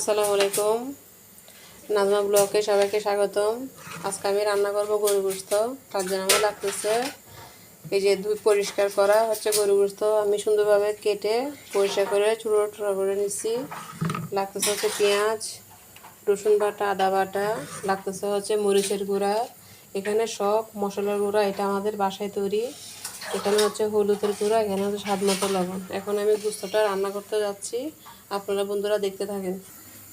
আসসালামু আলাইকুম। নাজমা ব্লকে সবাইকে স্বাগতম। আজকে আমি রান্না করব গরু গোস্ত। তার জন্য আমার লাগতেছে এই যে দুধ পরিষ্কার করা হচ্ছে গরু গোস্ত। আমি সুন্দরভাবে কেটে পরিষ্কার করে চুড়ো টুড়ো করে নিচ্ছি লাগতেছে হচ্ছে পেঁয়াজ, রসুন বাটা, আদা বাটা, লাগতেছে হচ্ছে মরিচের গুঁড়া। এখানে সব মশলার গুঁড়া, এটা আমাদের বাসায় তৈরি। এখানে হচ্ছে হলুদের গুঁড়া, এখানে হচ্ছে স্বাদ মতো লবণ। এখন আমি গুস্তটা রান্না করতে যাচ্ছি। আপনারা বন্ধুরা দেখতে থাকেন।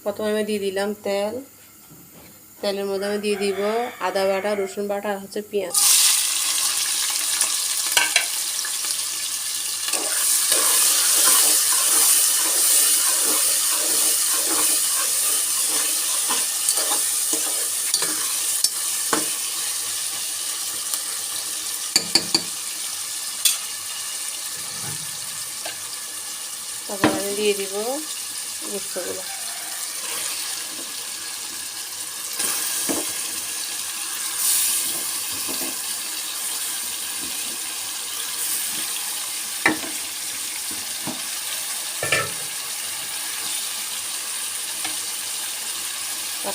প্রথমে আমি দিয়ে দিলাম তেল। তেলের মধ্যে আমি দিয়ে দিব আদা বাটা, রসুন বাটা আর হচ্ছে পেঁয়াজ। তারপর আমি দিয়ে দিব গুস্তগুলো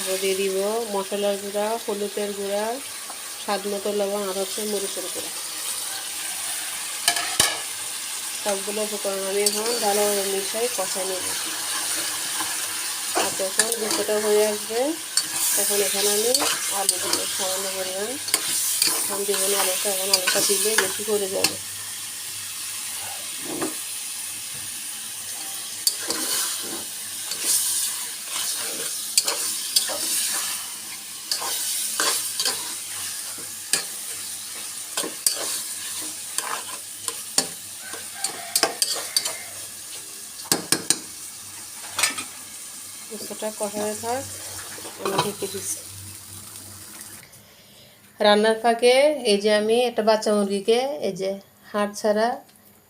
তারপর দিয়ে দিব মশলার গুঁড়া, হলুদের গুঁড়া, স্বাদ মতো লবণ, আর হচ্ছে মরিচের গুঁড়া। সবগুলো উপকরণ আমি এখন ভালোভাবে মিশাই কষাই নেব। আর যখন দুটোটা হয়ে আসবে, তখন এখানে আমি আলু দিব সামান্য পরিমাণ, এখন দিব না, আলুটা এখন আলুটা দিলে বেশি করে যাবে। মাংসটা কষাতে থাক আমি ঢেকে দিচ্ছি রান্নার ফাঁকে এই যে আমি একটা বাচ্চা মুরগিকে এই যে হাড় ছাড়া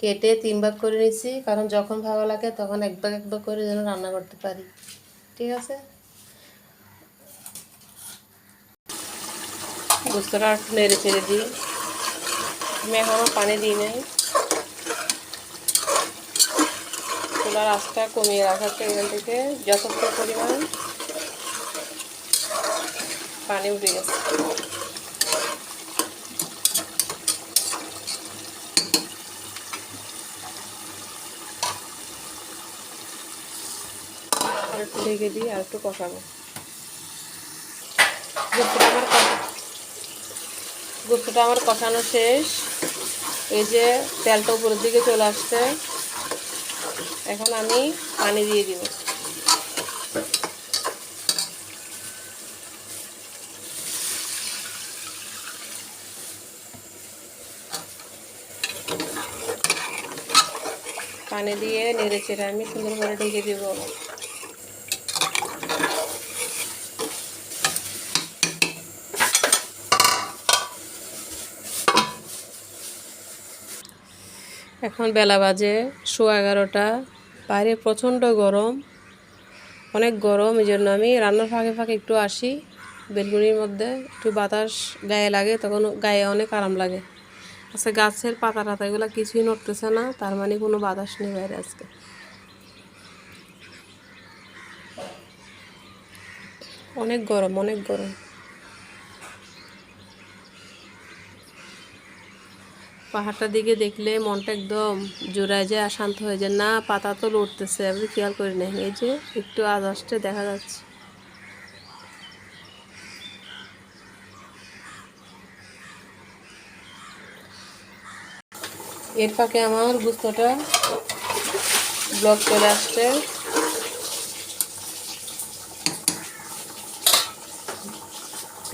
কেটে তিন ভাগ করে নিচ্ছি কারণ যখন ভালো লাগে তখন এক ভাগ এক ভাগ করে যেন রান্না করতে পারি। ঠিক আছে? গোস্তটা একটু নেড়ে চেড়ে দিই। আমি এখনও পানি দিই নাই। চুলার আঁচটা কমিয়ে রাখাতে এখান থেকে, যথেষ্ট পরিমাণ পানি উঠে গেছে। ঢেকে দিই, আর একটু কষাবো। গুপ্তটা আমার আমার কষানো শেষ। এই যে তেলটা উপরের দিকে চলে আসছে। এখন আমি পানি দিয়ে দিব। পানি দিয়ে নেড়ে চেড়ে আমি সুন্দর করে ঢেকে দিব। এখন বেলা বাজে শো এগারোটা। বাইরে প্রচণ্ড গরম। অনেক গরম, এই জন্য আমি রান্নার ফাঁকে ফাঁকে একটু আসি বেলগুনির মধ্যে। একটু বাতাস গায়ে লাগে, তখন গায়ে অনেক আরাম লাগে। আচ্ছা গাছের পাতা টাতা এগুলো কিছুই নড়তেছে না, তার মানে কোনো বাতাস নেই বাইরে আজকে। অনেক গরম অনেক গরম। পাহাড়টার দিকে দেখলে মনটা একদম জোড়ায় যায় আর শান্ত হয়ে যায়। না, পাতা তো লড়তেছে, আমি খেয়াল করি নেন এই যে একটু আজ আসতে দেখা যাচ্ছে। এর ফাঁকে আমার গুস্তটা ব্লক চলে আসছে।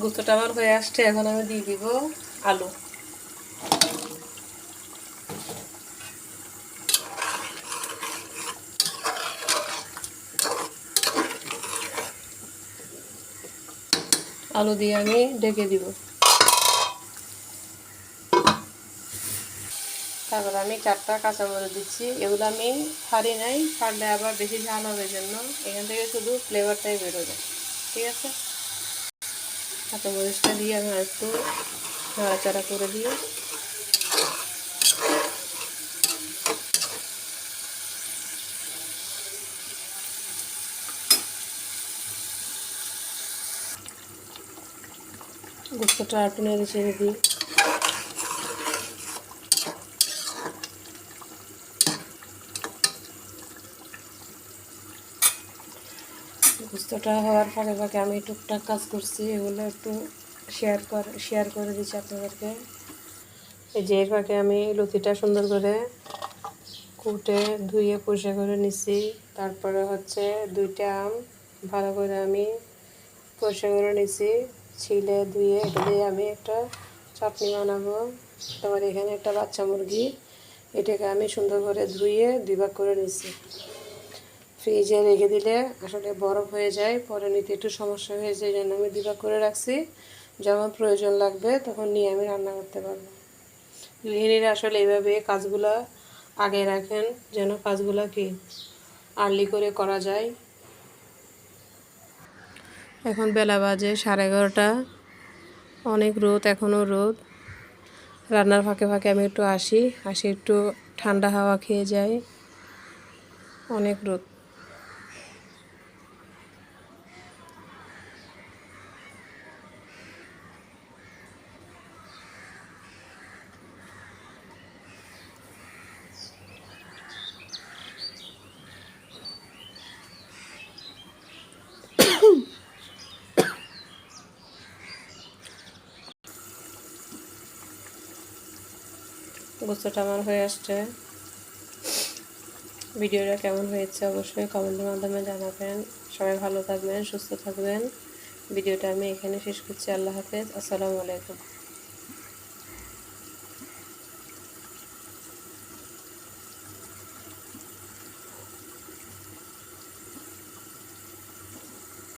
গুস্তটা আমার হয়ে আসছে, এখন আমি দিয়ে দিব আলু। আলু দিয়ে আমি ডেকে দিব। তারপর আমি চারটা কাঁচামরিচ দিচ্ছি। এগুলো আমি ফাড়ি নাই, ফাড়লে আবার বেশি ঝাল হবে জন্য। এখান থেকে শুধু ফ্লেভারটাই বেরোবে ঠিক আছে? কাঁচামরিচটা দিয়ে আমি একটু নাড়াচাড়া করে দিয়ে গুস্তটা একটু নেড়ে ছেড়ে দিই। গুস্তটা হওয়ার ফাঁকে ফাঁকে আমি টুকটাক কাজ করছি, এগুলো একটু শেয়ার কর শেয়ার করে দিচ্ছি আপনাদেরকে। এই যে এর ফাঁকে আমি লতিটা সুন্দর করে কুটে, ধুয়ে, পরিষ্কার করে নিছি। তারপরে হচ্ছে দুইটা আম ভালো করে আমি পরিষ্কার করে নিচ্ছি ছিলে ধুয়ে এটা দিয়ে আমি একটা চাটনি বানাবো। তারপর এখানে একটা বাচ্চা মুরগি। এটাকে আমি সুন্দর করে ধুয়ে দুই ভাগ করে নিচ্ছি ফ্রিজে রেখে দিলে আসলে বরফ হয়ে যায়, পরে নিতে একটু সমস্যা হয়ে যায় জন্য আমি দুই ভাগ করে রাখছি। যখন প্রয়োজন লাগবে তখন নিয়ে আমি রান্না করতে পারব। গৃহিণীরা আসলে এইভাবে কাজগুলো আগে রাখেন, যেন কাজগুলো কি আর্লি করে করা যায়। এখন বেলা বাজে সাড়ে এগারোটা। অনেক রোদ, এখনও রোদ। রান্নার ফাঁকে ফাঁকে আমি একটু আসি আসি একটু ঠান্ডা হাওয়া খেয়ে যাই। অনেক রোদ। গোস্তটা আমার হয়ে আসছে। ভিডিওটা কেমন হয়েছে অবশ্যই কমেন্টের মাধ্যমে জানাবেন। সবাই ভালো থাকবেন, সুস্থ থাকবেন। ভিডিওটা আমি এখানে শেষ করছি। আল্লাহ হাফেজ। আসসালামু আলাইকুম।